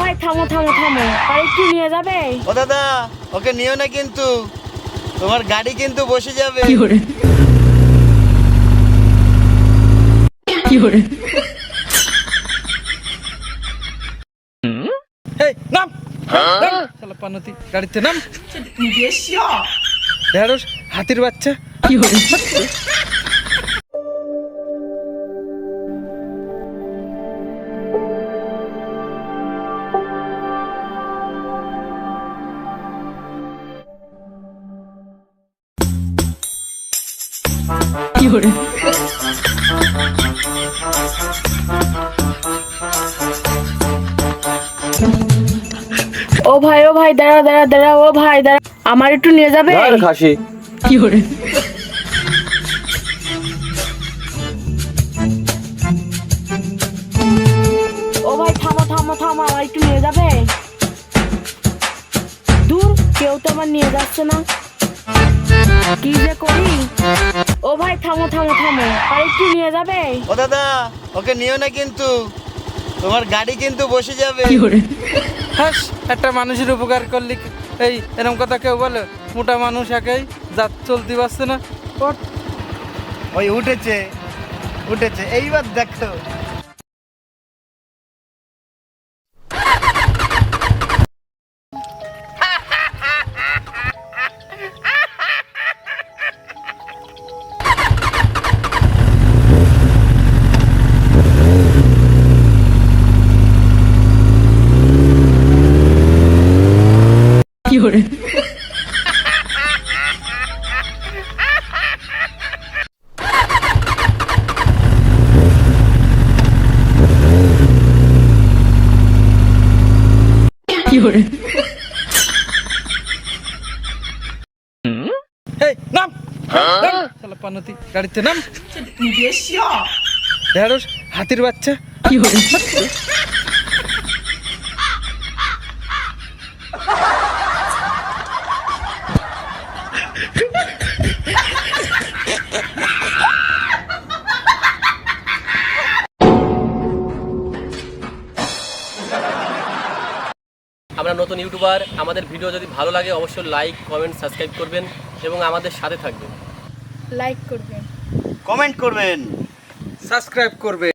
ভাই থামো থামো থামো। আর একটু নিয়ে যাবে? ও দাদা ওকে নিও না কিন্তু। তোমার গাড়ি কিন্তু বসে যাবে। কি করে নাম! শালা পানতি গাড়িতে নাম! ঢেঁড়স হাতির বাচ্চা। ও ভাই ও ভাই দাঁড়া দাঁড়া দাঁড়া ও ভাই দাঁড়া। আমার একটু নিয়ে যাবে? খাসি। ও ভাই থামো থামো থামো আমার একটু নিয়ে যাবে? দূর কেউ তো আমার নিয়ে যাচ্ছে না। থামো থামো। আর একটু নিয়ে যাবে? ও দাদা ওকে নিও না কিন্তু। তোমার গাড়ি কিন্তু বসে যাবে। হাস একটা মানুষের উপকার করলি এই এরকম কথা কেউ বলে? মোটা মানুষ একাই যাত চলতে পারছে না। ওই উঠেছে উঠেছে। এইবার দেখো নাম নাম শালা পানতি গাড়িতে নাম? ঢেঁড়স হাতির বাচ্চা। আমরা নতুন ইউটিউবার আমাদের ভিডিও যদি ভালো লাগে অবশ্যই লাইক কমেন্ট সাবস্ক্রাইব করবেন এবং আমাদের সাথে থাকবেন। লাইক করবেন। কমেন্ট করবেন। সাবস্ক্রাইব করবে